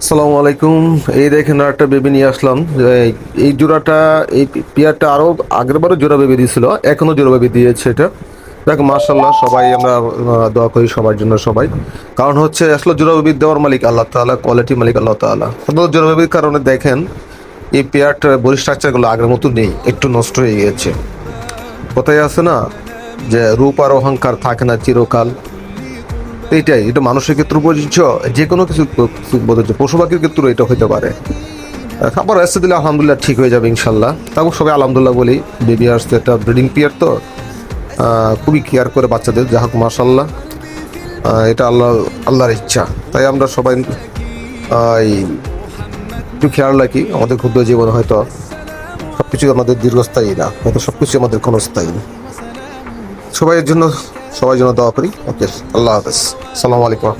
সালামু আলাইকুম। এই দেখেন একটা বেবি নিয়ে আসলাম। এই- জোড়াটা, এই পেয়ারটা আরও আগের বারও জোড়া বেবি দিয়েছিল, এখনও জোড়া বেবি দিয়েছে এটা। দেখ মার্শাল্লাহ সবাই আমরা দোয়া করি সবার জন্য সবাই। কারণ হচ্ছে, আসলে জোড়া বেবি দেওয়ার মালিক আল্লাহ তাআলা কোয়ালিটি মালিক আল্লাহ তাআলা। শুধু জোড়া বেবির কারণে দেখেন, এই পেয়ারটার বডি স্ট্রাকচারগুলো আগের মতো নেই, একটু নষ্ট হয়ে গিয়েছে। কোথায় আছে না, যে রূপ আর অহংকার থাকে না চিরকাল। এইটাই, এটা মানুষের ক্ষেত্রে প্রযোজ্য যে কোনো কিছু প্রযোজ্য পশু পাখির ক্ষেত্রে এটা হতে পারে। খাবার আসতে দিলে আলহামদুলিল্লাহ ঠিক হয়ে যাবে ইনশাল্লাহ। তারপর সবাই আলহামদুলিল্লাহ বলি বেবি আসতে একটা ব্রিডিং পিয়ার তো। খুবই কেয়ার করে বাচ্চাদের, যা হোক মার্শাল্লাহ এটা আল্লাহ, আল্লাহর ইচ্ছা। তাই আমরা সবাই একটু খেয়াল রাখি, আমাদের ক্ষুদ্র জীবন হয়তো সব কিছু আমাদের দীর্ঘস্থায়ী না, হয়তো সব কিছু আমাদের ক্ষণস্থায়ী। সবাইয়ের জন্য সবাই জন্য দোয়া করি। ওকে আল্লাহ হাফেজ। সালামু আলাইকুম।